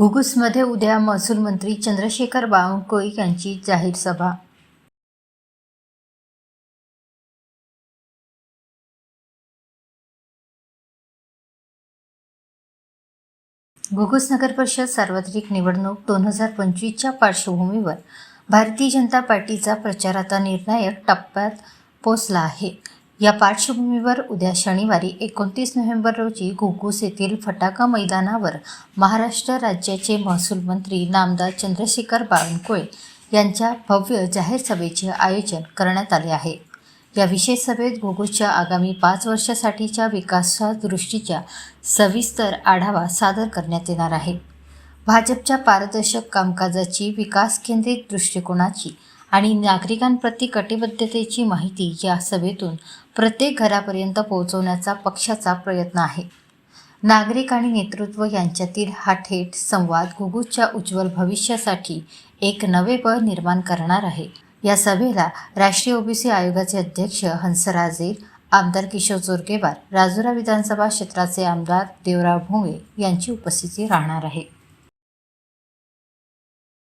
घुगुसमध्ये उद्या महसूल मंत्री चंद्रशेखर बावनकुळे यांची जाहीर सभा. घुगुस नगर परिषद सार्वत्रिक निवडणूक दोन हजार पंचवीसच्या पार्श्वभूमीवर भारतीय जनता पार्टीचा प्रचार आता निर्णायक टप्प्यात पोचला आहे. या पार्श्वभूमीवर उद्या शनिवारी एकोणतीस नोव्हेंबर रोजी घुगुस येथील फटाका मैदानावर महाराष्ट्र राज्याचे महसूल मंत्री नामदार चंद्रशेखर बावनकुळे यांच्या भव्य जाहीर सभेचे आयोजन करण्यात आले आहे. या विशेष सभेत घुगुसच्या आगामी पाच वर्षासाठीच्या विकासादृष्टीच्या सविस्तर आढावा सादर करण्यात येणार आहे. भाजपच्या पारदर्शक कामकाजाची विकास केंद्रित दृष्टिकोनाची आणि नागरिकांप्रती कटिबद्धतेची माहिती या सभेतून प्रत्येक घरापर्यंत पोहोचवण्याचा पक्षाचा प्रयत्न आहे. नागरिक आणि नेतृत्व यांच्यातील हा थेट संवाद घुगुसच्या उज्ज्वल भविष्यासाठी एक नवे बळ निर्माण करणार आहे. या सभेला राष्ट्रीय ओबीसी आयोगाचे अध्यक्ष हंसराजे आमदार किशोर जोरगेवार राजुरा विधानसभा क्षेत्राचे आमदार देवराव भोंगे यांची उपस्थिती राहणार आहे.